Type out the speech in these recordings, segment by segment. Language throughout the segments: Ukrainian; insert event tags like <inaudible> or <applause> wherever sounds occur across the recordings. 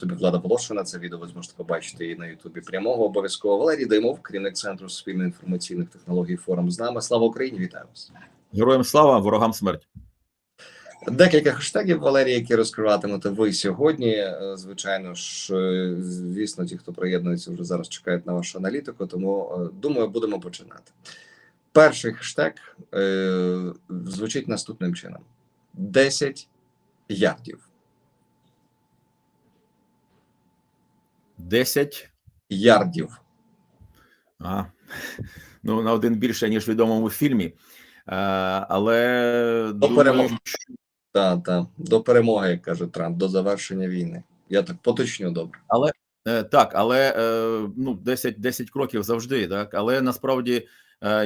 Тобі влада Волошина. Це відео ви зможете побачити і на Ютубі прямого обов'язково. Валерій Даймов, керівник центру суспільної інформаційних технологій. Форум з нами. Слава Україні! Вітаю вас! Героям слава, ворогам смерть. Декілька хештегів Валерій, які розкриватимете ви сьогодні. Е, Звичайно ж, е, звісно, ті, хто приєднується, вже зараз чекають на вашу аналітику. Тому е, думаю, будемо починати. Перший хештег звучить наступним чином: 10 ярдів. 10. Ярдів. А, <laughs> ну, на один більше, ніж в відомому фільмі. Е, але До думаю, перемоги. що- Та, та, до перемоги, як каже Трамп, до завершення війни. Я так поточню добре. Але е, так, але е, ну 10, 10 кроків завжди, так. Але насправді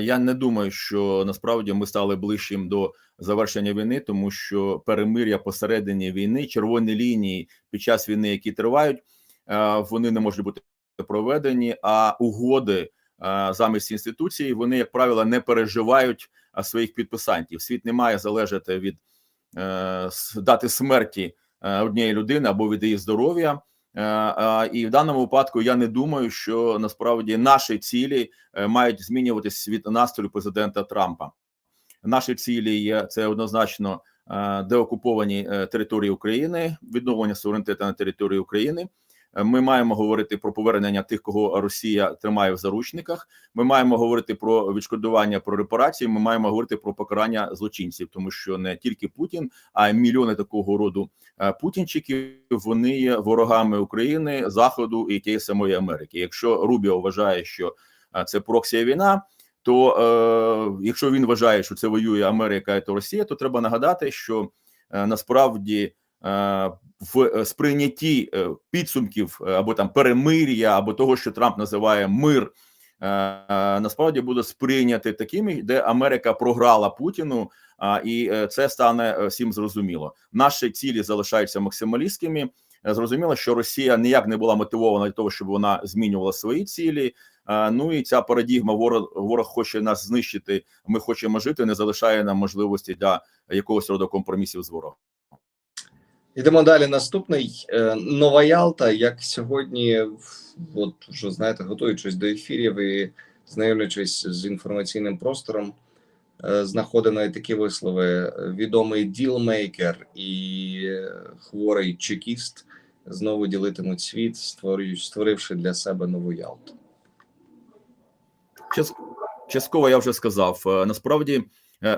я не думаю, що насправді ми стали ближчим до завершення війни, тому що перемир'я посередині війни, червоні лінії під час війни, які тривають, вони не можуть бути проведені. А угоди е, замість інституцій вони, як правило, не переживають е, своїх підписантів. Світ не має залежати від е, дати смерті е, однієї людини або від її здоров'я. Е, І в даному випадку я не думаю, що насправді наші цілі е, мають змінюватися від настрою президента Трампа. Наші цілі є це однозначно е, деокуповані е, території України, відновлення суверенітету на території України. Е, Ми маємо говорити про повернення тих, кого Росія тримає в заручниках. Ми маємо говорити про відшкодування, про репарації. Ми маємо говорити про покарання злочинців, тому що не тільки Путін, а й мільйони такого роду е, путінчиків. Вони є ворогами України, Заходу і тієї самої Америки. Якщо Рубіо вважає, що е, це проксія війна. То е, якщо він вважає, що це воює Америка то Росія, то треба нагадати, що е, насправді в е, сприйнятті е, підсумків е, або там перемир'я, або того, що Трамп називає мир, е, е, насправді буде сприйняти такими, де Америка програла Путіну, і е, це стане е, всім зрозуміло. Наші цілі залишаються максималістськими. Е, Зрозуміло, що Росія ніяк не була мотивована для того, щоб вона змінювала свої цілі. Е, Ну і ця парадігма ворог ворог хоче нас знищити. Ми хочемо жити, не залишає нам можливості для якогось роду компромісів з ворогом. Йдемо далі. Наступний е, Нова Ялта. Як сьогодні, от вже знаєте, готуючись до ефірів і знайомлячись з інформаційним простором, е, знаходимо такі вислови: відомий ділмейкер і хворий чекіст знову ділитимуть світ, створивши для себе нову Ялту. Час- частково я вже сказав. Е, Насправді,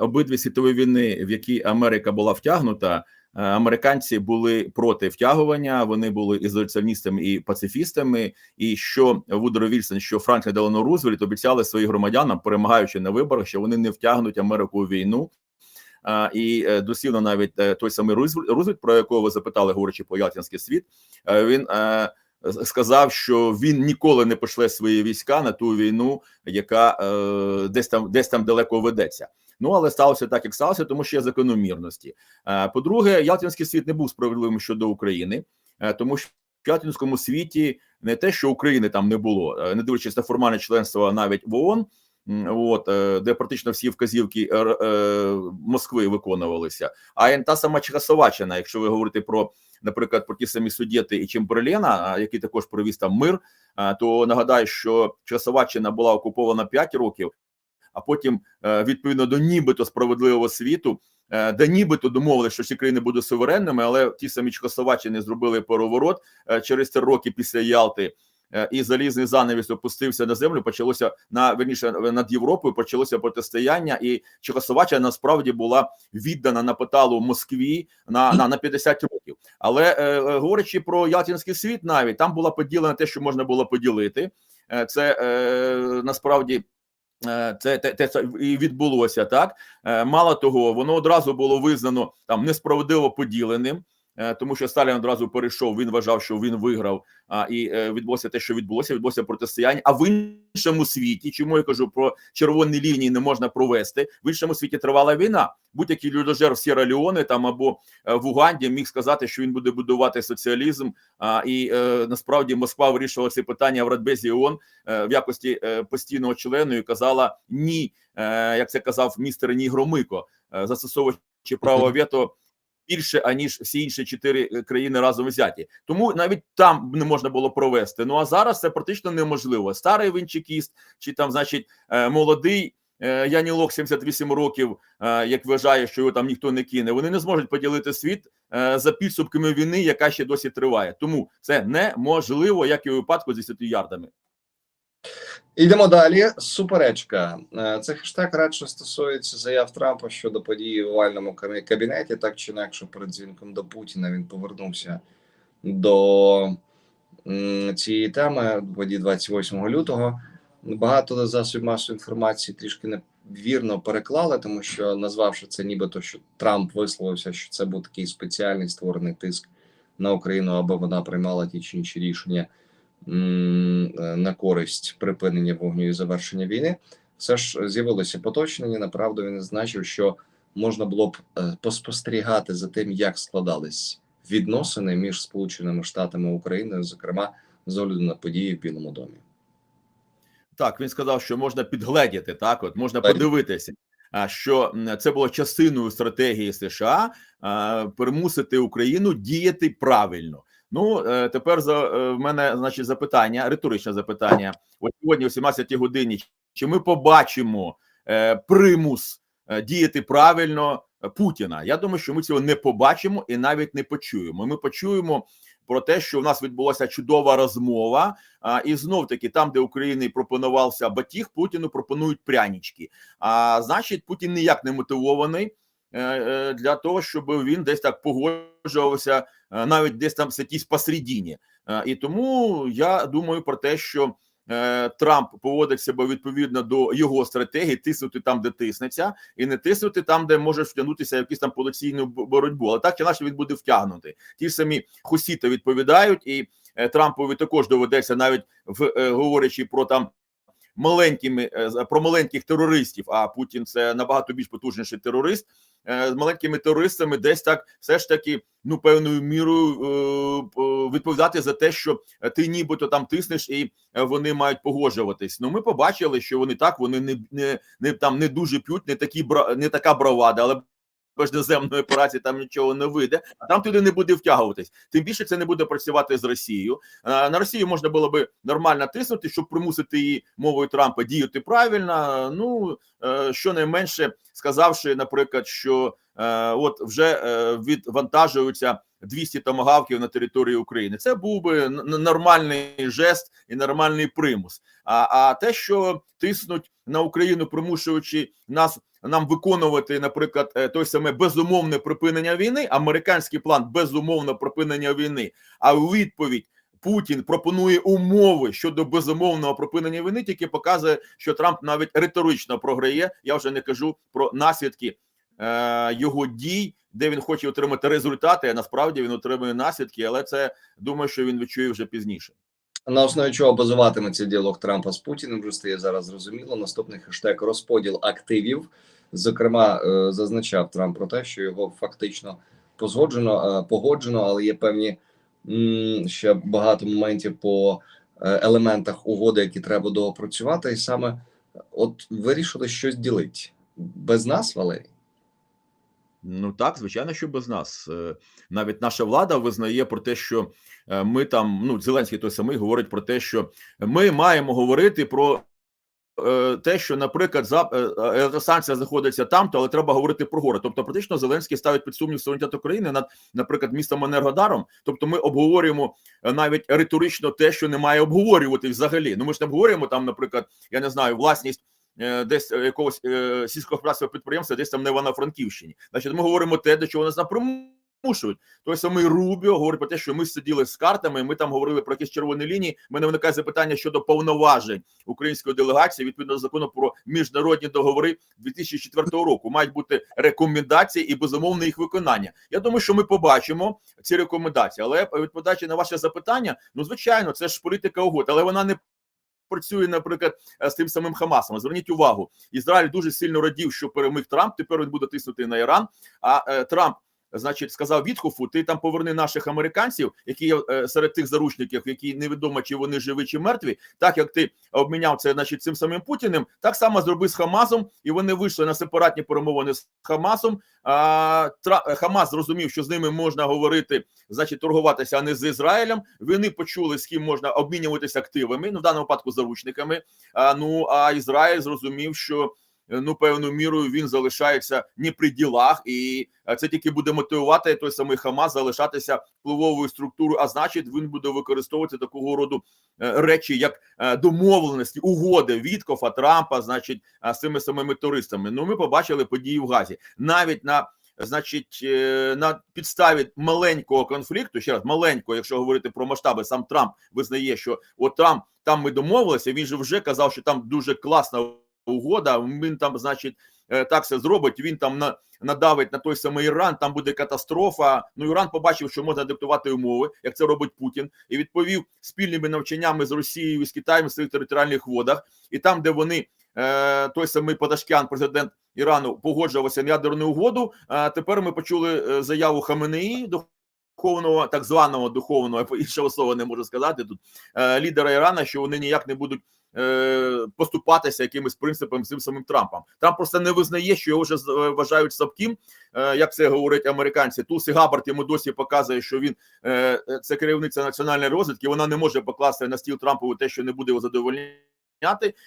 обидві світові війни, в які Америка була втягнута, американці були проти втягування. Вони були ізоляціоністами і пацифістами. І що Вудро Вільсон, що Франклін Делано Рузвельт обіцяли своїм громадянам, перемагаючи на виборах, що вони не втягнуть Америку у війну. А, і е, дослівно навіть е, той самий Рузвельт, про якого ви запитали, говорячи по Ялтинський світ, е, він е, сказав, що він ніколи не пошле свої війська на ту війну, яка е, десь там десь там далеко ведеться. Ну але сталося так, як сталося, тому що є закономірності. Е, по-друге, Ялтинський світ не був справедливим щодо України, е, тому що в Ялтинському світі не те, що України там не було, е, не дивлячись на формальне членство навіть в ООН, от е, де практично всі вказівки е, е, Москви виконувалися. А та сама Чехословаччина, якщо ви говорите про, наприклад, про ті самі Судєти і Чемберлена, який також привіз там мир, то нагадаю, що Чехословаччина була окупована 5 років, а потім відповідно до нібито справедливого світу. Де нібито домовилися, що ці країни будуть суверенними, але ті самі Чехословаччини зробили переворот через три роки після Ялти, і залізний занавіс опустився на землю. Почалося на верніше над Європою. Почалося протистояння, і Чехословаччина насправді була віддана на поталу Москві на на, на 50 років. Але е, е, говорячи про Ялтинський світ, навіть там була поділена те, що можна було поділити. Е, це е, насправді. е, Це те, те це і відбулося так. Е, Мало того, воно одразу було визнано там несправедливо поділеним, е, тому що Сталін одразу перейшов. Він вважав, що він виграв. А і е, відбулося те, що відбулося. Відбулося протистояння. А в іншому світі, чому я кажу про червоні лінії, не можна провести в іншому світі. Тривала війна. Будь-який людожер в Сєра Леоне там або е, в Уганді міг сказати, що він буде будувати соціалізм. А і е, насправді Москва вирішувала ці питання в Радбезі ООН е, в якості е, постійного члену і казала ні, е, як це казав містер Нігромико, е, застосовуючи право <laughs> вето більше аніж всі інші чотири е, країни разом взяті. Тому навіть там не можна було провести. Ну а зараз це практично неможливо. Старий вінчикіст чи там, значить, е, молодий. е, Янілок 78 років, як вважає, що його там ніхто не кине. Вони не зможуть поділити світ за підсумками війни, яка ще досі триває. Тому це неможливо, як і у випадку з 10 ярдами. Йдемо далі. Суперечка. Е, Це хештег радше стосується заяв Трампа щодо події в овальному кабінеті. Так чи інакше, перед дзвінком до Путіна він повернувся до цієї теми події 28 лютого. Багато засобів масової інформації трішки невірно переклали, тому що назвавши це нібито, що Трамп висловився, що це був такий спеціальний створений тиск на Україну, аби вона приймала ті чи інші рішення на користь припинення вогню і завершення війни. Все ж з'явилося поточнення. Направду він зазначив, що можна було б е, поспостерігати за тим, як складались відносини між Сполученими Штатами і Україною, зокрема з огляду на події в Білому домі. Так, він сказав, що можна підгледіти, так от можна Так. подивитися, а що це було частиною стратегії США а, примусити Україну діяти правильно. Ну е, тепер за е, в мене значить запитання, риторичне запитання. От сьогодні, о 17 годині, чи ми побачимо е, примус діяти правильно Путіна? Я думаю, що ми цього не побачимо і навіть не почуємо. Ми почуємо про те, що в нас відбулася чудова розмова. А, і знов таки, там, де Україні пропонувався батіг, Путіну пропонують прянічки. А значить, Путін ніяк не мотивований для того, щоб він десь так погоджувався, е, навіть десь там сидіть посередині. Е, і тому я думаю про те, що. е, Трамп поводить себе відповідно до його стратегії, тиснути там, де тиснеться, і не тиснути там, де може втягнутися в якусь там поліційну боротьбу. Але так чи інакше він буде втягнутий. Ті ж самі хусіти відповідають, і е, Трампові також доведеться навіть в е, говорячи про там маленькими е, про маленьких терористів. А Путін це набагато більш потужніший терорист. Е, З маленькими терористами десь так все ж таки ну певною мірою е, відповідати за те, що ти нібито там тиснеш, і е, вони мають погоджуватись. Ну ми побачили, що вони так вони не, не, не там не дуже п'ють, не такі бра не така бравада, але без наземної операції там нічого не вийде, а там туди не буде втягуватись. Тим більше це не буде працювати з Росією. Е, На Росію можна було би нормально тиснути, щоб примусити її мовою Трампа діяти правильно. Ну е, щонайменше сказавши, наприклад, що е, от вже відвантажуються 200 томагавків на території України. Це був би нормальний жест і нормальний примус. А, а те, що тиснуть на Україну, примушуючи нас нам виконувати, наприклад, е, той саме безумовне припинення війни, американський план безумовно припинення війни. А у відповідь Путін пропонує умови щодо безумовного припинення війни, тільки показує, що Трамп навіть риторично програє. Я вже не кажу про наслідки е, його дій, де він хоче отримати результати. А насправді він отримує наслідки, але це думаю, що він відчує вже пізніше. На основі чого базуватиметься діалог Трампа з Путіним, вже стає зараз зрозуміло. Наступний хештег розподіл активів. Зокрема, е, зазначав Трамп про те, що його фактично позгоджено, е, погоджено, але є певні ще багато моментів по е, елементах угоди, які треба доопрацювати, і саме от вирішили щось ділити без нас, Валерій. Ну так, звичайно, що без нас. Навіть наша влада визнає про те, що ми там, ну Зеленський той самий говорить про те, що ми маємо говорити про те, що, наприклад, за е, електростанція знаходиться там, то але треба говорити про гори. Тобто, практично Зеленський ставить під сумнів суверенітет України над, наприклад, містом Енергодаром. Тобто, ми обговорюємо е, навіть риторично те, що не має обговорювати взагалі. Ну ми ж не обговорюємо там, наприклад, я не знаю, власність. е, Десь е, якогось е, сільськогосподарського підприємства, десь там на Івано-Франківщині. Значить, ми говоримо те, до чого нас напримушують. Той самий Рубіо говорить про те, що ми сиділи з картами. Ми там говорили про якісь червоні лінії. Мене виникає запитання щодо повноважень української делегації відповідно до закону про міжнародні договори 2004 року. Мають бути рекомендації і безумовне їх виконання. Я думаю, що ми побачимо ці рекомендації. Але відповідаючи на ваше запитання, ну звичайно, це ж політика угод, але вона не працює, наприклад, з тим самим Хамасом. Зверніть увагу, Ізраїль дуже сильно радів, що переміг Трамп. Тепер він буде тиснути на Іран. А е, Трамп значить, сказав Вітхофу, ти там поверни наших американців, які є е, серед тих заручників, які невідомо чи вони живі чи мертві. Так як ти обміняв це, значить, цим самим Путіним, так само зроби з Хамасом, і вони вийшли на сепаратні перемовини з Хамасом. А. Хамас зрозумів, що з ними можна говорити, значить, торгуватися, а не з Ізраїлем. Вони почули, з ким можна обмінюватися активами, ну в даному випадку заручниками. А, ну а Ізраїль зрозумів, що ну певною мірою він залишається не при ділах, і е, це тільки буде мотивувати той самий Хамас залишатися впливовою структурою. А значить, він буде використовувати такого роду е, речі, як е, домовленості, угоди Віткофа, Трампа, значить, е, з цими самими туристами. Ну, ми побачили події в Газі навіть на. Значить, е, на підставі маленького конфлікту, ще раз маленького, якщо говорити про масштаби, сам Трамп визнає, що от там, там ми домовилися. Він же вже казав, що там дуже класна угода. Він там, значить, е, так все зробить. Він там на надавить на той самий Іран. Там буде катастрофа. Ну Іран побачив, що можна диктувати умови, як це робить Путін, і відповів спільними навчаннями з Росією і з Китаєм в своїх територіальних водах, і там, де вони. е, Той самий Падашкян, президент Ірану, погоджувався на ядерну угоду. А тепер ми почули е, заяву Хаменеї, духовного, так званого духовного, іншого слова не можу сказати тут е, лідера Ірана, що вони ніяк не будуть е, поступатися якимись принципами цим самим Трампом. Трамп просто не визнає, що його вже е, вважають слабким, е, як це говорять американці. Тулсі Габарт йому досі показує, що він е, е, це керівниця національної розвідки. Вона не може покласти на стіл Трампову те, що не буде його задовольняти,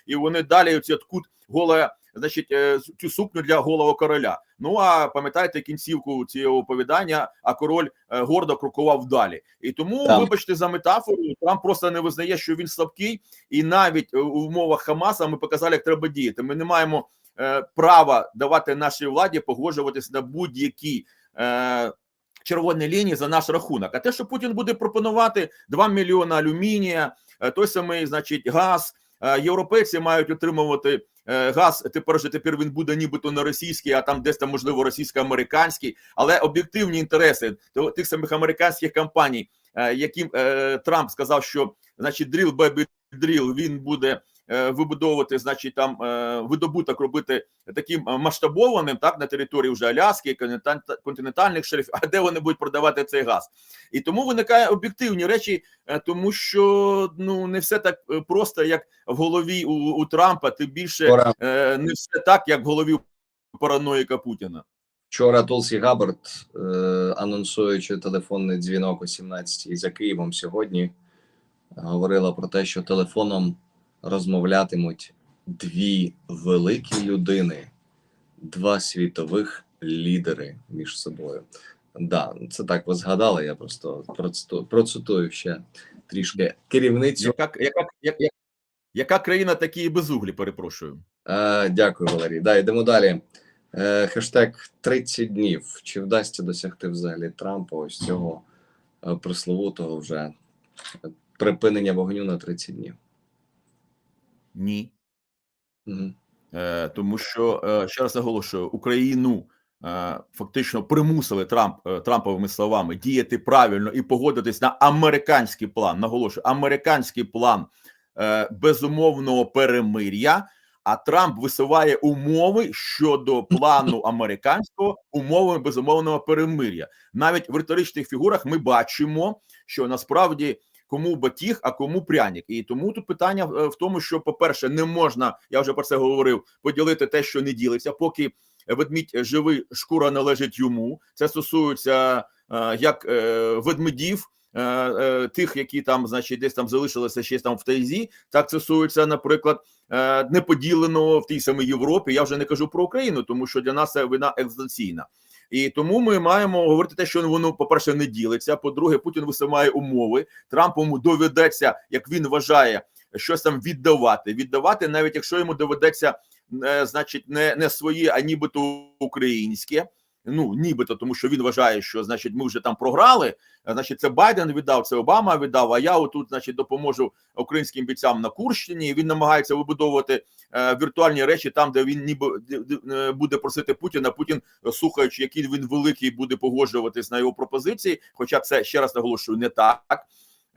і вони далі оці от кут голе, значить, е, цю сукню для голого короля. Ну а пам'ятаєте кінцівку цього оповідання, а король е, гордо крокував далі. І тому, Так. вибачте за метафору, Трамп просто не визнає, що він слабкий, і навіть е, у умовах Хамаса ми показали, як треба діяти. Ми не маємо е, права давати нашій владі погоджуватися на будь-які. Е, Червоні лінії за наш рахунок. А те, що Путін буде пропонувати 2 мільйони алюмінія, той самий, значить, газ. Європейці мають отримувати е, газ. Тепер же тепер він буде нібито не російський, а там десь там можливо російсько-американський. Але об'єктивні інтереси тих самих американських компаній, е, яким е, Трамп сказав, що значить drill baby drill, він буде вибудовувати, значить, там е, видобуток робити таким е, масштабованим, так на території вже Аляски, континентальних шерифів, а де вони будуть продавати цей газ? І тому виникає об'єктивні речі, е, тому що ну не все так е, просто, як в голові у, у Трампа, тим більше е, не все так, як в голові параноїка Путіна. вчора Толсі Габбард, е, анонсуючи телефонний дзвінок о 17-й за Києвом сьогодні, говорила про те, що телефоном розмовлятимуть дві великі людини, два світових лідери між собою. Да, це так ви згадали. Я просто процитую, процитую ще трішки керівницю. Яка, яка, як, як, яка країна такі і безуглі, перепрошую. Е, дякую, Валерій. Да, йдемо далі. Е, хештег 30 днів. Чи вдасться досягти взагалі Трампа ось цього е, пресловутого вже припинення вогню на 30 днів? Ні. Угу. Е, тому що е, ще раз наголошую, Україну е, фактично примусили Трамп е, Трамповими словами діяти правильно і погодитись на американський план. Наголошую, американський план е, безумовного перемир'я. А Трамп висуває умови щодо плану <laughs> американського умови безумовного перемир'я. Навіть в риторичних фігурах ми бачимо, що насправді кому батіг, а кому пряник. І тому тут питання е, в тому, що, по-перше, не можна, я вже про це говорив, поділити те, що не ділиться, поки ведмідь живий, шкура належить йому. Це стосується е, як е, ведмедів. Тих, які там, значить, десь там залишилися ще там в тайзі, так стосується, наприклад, неподіленого в тій самій Європі. Я вже не кажу про Україну, тому що для нас це вина екзистенційна. І тому ми маємо говорити те, що воно, по-перше, не ділиться. По-друге, Путін висимає умови. Трампу доведеться, як він вважає, щось там віддавати. Віддавати, навіть якщо йому доведеться, е, значить, не, не своє, а нібито українське. Ну, нібито, тому що він вважає, що значить ми вже там програли. Значить, це Байден віддав, це Обама віддав. А я отут, значить, допоможу українським бійцям на Курщині. Він намагається вибудовувати е, віртуальні речі там, де він ніби е, буде просити Путіна. Путін, е, слухаючи, який він великий, буде погоджуватись на його пропозиції. Хоча це ще раз наголошую, не так.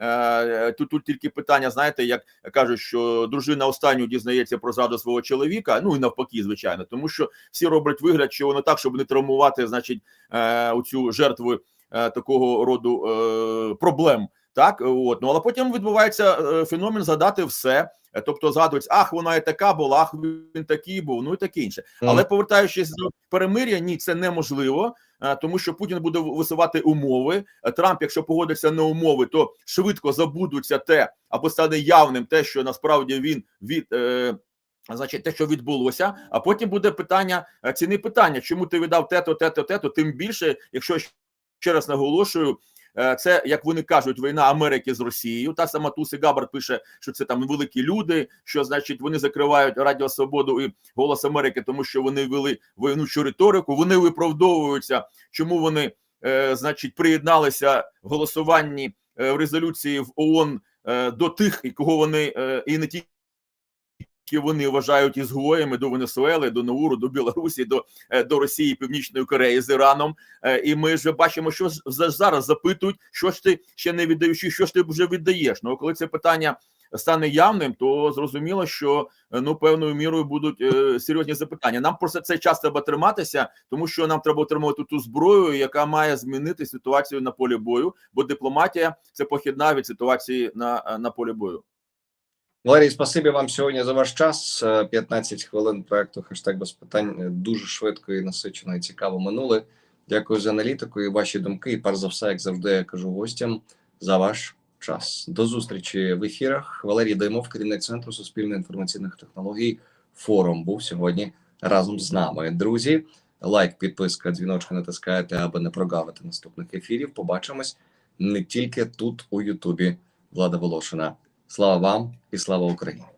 Е, Тут, тут тільки питання, знаєте, як кажуть, що дружина останню дізнається про зраду свого чоловіка. Ну і навпаки, звичайно, тому що всі роблять вигляд, що воно так, щоб не травмувати, значить, е, оцю жертву е, такого роду е, проблем. Так, от ну але потім відбувається е, феномен згадати все. Е, Тобто згадують, ах, вона і така була, ах, він такий був, ну і таке інше. Але повертаючись до перемир'я, ні, це неможливо, е, тому що Путін буде висувати умови. Е, Трамп, якщо погодиться на умови, то швидко забудуться те або стане явним те, що насправді він від. Е, Значить, те, що відбулося, а потім буде питання е, ціни питання, чому ти віддав те-то, те-то, те-то, тим більше, якщо ще раз наголошую, це як вони кажуть, війна Америки з Росією. Та сама Туси Габар пише, що це там великі люди, що значить вони закривають Радіо Свободу і Голос Америки, тому що вони вели воєнучу риторику. Вони виправдовуються, чому вони, е, значить, приєдналися в голосуванні е, в резолюції в ООН е, до тих, кого вони е, і не тільки вони вважають ізгоями до Венесуели, до Науру, до Білорусі, до, е, до Росії, Північної Кореї з Іраном. Е, І ми ж бачимо, що зараз запитують, що ж ти ще не віддаючи, що ж ти вже віддаєш. Ну коли це питання стане явним, то зрозуміло, що е, ну певною мірою будуть е, серйозні запитання. Нам просто цей час треба триматися, тому що нам треба отримувати ту зброю, яка має змінити ситуацію на полі бою, бо дипломатія це похідна від ситуації на, на полі бою. Валерій, спасибі вам сьогодні за ваш час. Е, 15 хвилин проекту хештег без питань Е, дуже швидко і насичено і цікаво минули. Дякую за аналітику і ваші думки. І перш за все, як завжди, я кажу гостям за ваш час. До зустрічі в ефірах. Валерій Даймов, керівник центру суспільно інформаційних технологій. Форум був сьогодні разом з нами. Друзі, лайк, підписка, дзвіночка натискайте, аби не прогавити наступних ефірів. Побачимось не тільки тут, у Ютубі. Влада Волошина. Слава вам і слава Україні!